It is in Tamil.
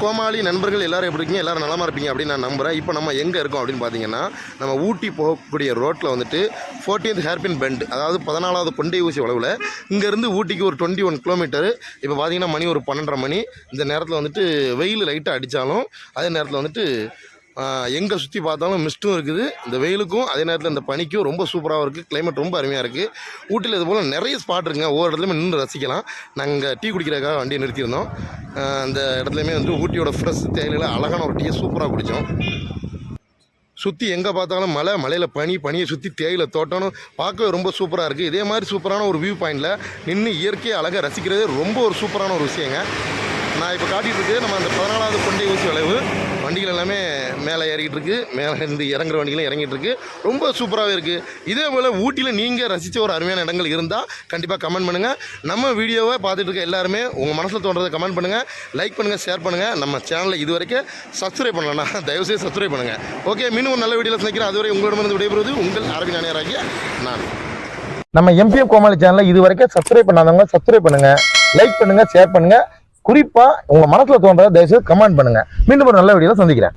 கோமாளி நண்பர்கள் எல்லாரும் எப்படி இருக்கீங்க? எல்லாரும் நலமாக இருப்பீங்க அப்படின்னு நான் நம்புகிறேன் இப்போ நம்ம எங்கே இருக்கோம் அப்படின்னு பார்த்தீங்கன்னா நம்ம ஊட்டி போகக்கூடிய ரோட்டில் வந்துட்டு ஃபோர்டீன்த் ஹேர்பின் பெண்ட் அதாவது பதினாலாவது கொண்டை ஊசி வளவில் இங்கேருந்து ஊட்டிக்கு ஒரு டுவெண்ட்டி ஒன் கிலோமீட்டர் இப்போ பார்த்தீங்கன்னா மணி ஒரு பன்னெண்டரை மணி. இந்த நேரத்தில் வந்துட்டு வெயில் லைட்டாக அடித்தாலும் அதே நேரத்தில் வந்துட்டு எங்கே சுற்றி பார்த்தாலும் மிஸ்ட்டும் இருக்குது. இந்த வெயிலுக்கும் அதே நேரத்தில் இந்த பனிக்கும் ரொம்ப சூப்பராகவும் இருக்குது கிளைமேட் ரொம்ப அருமையாக இருக்குது ஊட்டியில் இது போல் நிறைய ஸ்பாட் இருக்குங்க. ஒவ்வொரு இடத்துலையுமே நின்று ரசிக்கலாம். நாங்கள் டீ குடிக்கிறதுக்காக வண்டியை நிறுத்தியிருந்தோம். அந்த இடத்துலையுமே வந்து ஊட்டியோட ஃப்ரெஷ் தேயிலையில் அழகான ஒரு டீயை சூப்பராக குடித்தோம் சுற்றி எங்கே பார்த்தாலும் மலை மலையில் பனி பனியை சுற்றி தேயிலை தோட்டம்னு பார்க்கவே ரொம்ப சூப்பராக இருக்குது இதே மாதிரி சூப்பரான ஒரு வியூ பாயிண்டில் நின்று இயற்கையை அழகாக ரசிக்கிறதே ரொம்ப ஒரு சூப்பரான ஒரு விஷயங்க. நான் இப்போ காட்டிகிட்டு இருக்கேன் நம்ம அந்த பதினாலாவது கொண்டை ஊசி வளைவு. வண்டிகள் எல்லாமே மேலே ஏறிக்கிட்டு இருக்குது மேலே இருந்து இறங்குற வண்டிகளும் இறங்கிட்டு இருக்கு ரொம்ப சூப்பராகவே இருக்குது இதே போல் ஊட்டியில் நீங்கள் ரசித்த ஒரு அருமையான இடங்கள் இருந்தால் கண்டிப்பாக கமெண்ட் பண்ணுங்கள் நம்ம வீடியோவை பார்த்துட்டு இருக்க எல்லாருமே உங்கள் மனசில் தோன்றதை கமெண்ட் பண்ணுங்கள் லைக் பண்ணுங்கள் ஷேர் பண்ணுங்கள் நம்ம சேனலை இது வரைக்கும் சப்ஸ்கிரைப் பண்ணலன்னா தயவுசெய்து சப்ஸ்கிரைப் பண்ணுங்கள் ஓகே மீண்டும் ஒரு நல்ல வீடியோவில் சந்திக்கிறேன். அதுவரை உங்களிடமிருந்து விடைபெறுவது உங்கள் அரவிந்த் நாயராகிய நான். நம்ம எம்பிஎம் கோமாளி சேனலை இது வரைக்கும் சப்ஸ்கிரைப் பண்ணாதவங்க சப்ஸ்கிரைப் பண்ணுங்கள் லைக் பண்ணுங்கள் ஷேர் பண்ணுங்கள் குறிப்பா உங்க மனசுல தோன்றதை தயவுசெய்து கமெண்ட் பண்ணுங்க. மீண்டும் ஒரு நல்ல வீடியோல சந்திக்கிறேன்.